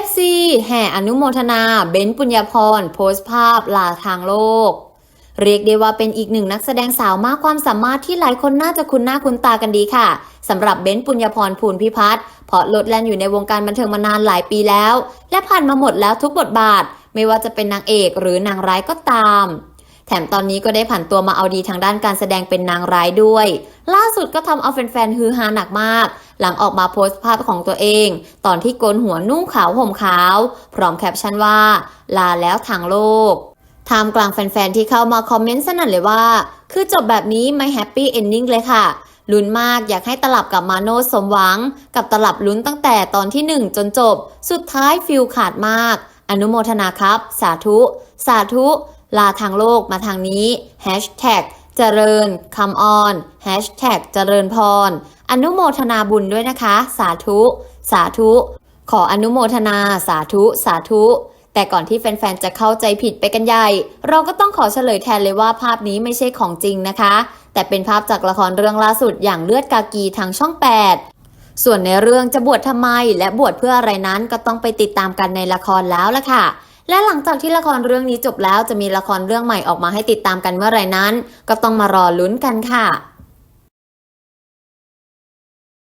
FC แห่อนุโมทนาเบนซ์ปุญญาพรโพสต์ภาพลาทางโลก เรียกได้ว่าเป็นอีกหนึ่งนักแสดงสาวมากความสามารถที่หลายคนน่าจะคุ้นหน้าคุ้นตากันดีค่ะสำหรับเบนซ์ปุญญาพรภูลพิพัฒน์เพราะลดแลนอยู่ในวงการบันเทิงมานานหลายปีแล้ว และผ่านมาหมดแล้วทุกบทบาท ไม่ว่าจะเป็นนางเอกหรือนางร้ายก็ตาม แถมตอนนี้ก็ได้ผันตัวมาเอาดีทางด้านการแสดงเป็นนางร้ายด้วย ล่าสุดก็ทำเอาแฟนๆฮือฮาหนักมาก หลังออกมาโพสต์ภาพของตัวเอง ตอนที่โกนหัวนุ่งขาวห่มขาว พร้อมแคปชั่นว่า ลาแล้วทางโลกท่ามกลางแฟนๆที่เข้ามาคอมเมนต์สนั่นเลยว่า คือจบแบบนี้ไม่แฮปปี้เอนดิ้งเลยค่ะลุ้นมากอยากให้ตลับกับมาโนสสมหวัง กับตลับลุ้นตั้งแต่ตอนที่ 1 จนจบ สุดท้ายฟิลขาดมาก อนุโมทนาครับ สาธุ สาธุ ลาทางโลกมาทางนี้แฮชแท็กเจริญคำออนแฮชแท็กเจริญพร อนุโมทนาบุญด้วยนะคะ สาธุ สาธุ ขออนุโมทนาสาธุ สาธุ แต่ก่อนที่แฟนๆ จะเข้าใจผิดไปกันใหญ่ เราก็ต้องขอเฉลยแทนเลยว่าภาพนี้ไม่ใช่ของจริงนะคะ แต่เป็นภาพจากละครเรื่องล่าสุดอย่างเลือดกากีทางช่อง 8ส่วนในเรื่องจะบวชทำไมและบวชเพื่ออะไรนั้นก็ต้องไปติดตามกันในละครแล้วละค่ะ และหลังจากที่ละครเรื่องนี้จบแล้วจะมีละครเรื่องใหม่ออกมาให้ติดตามกันเมื่อไรนั้น ก็ต้องมารอลุ้นกันค่ะ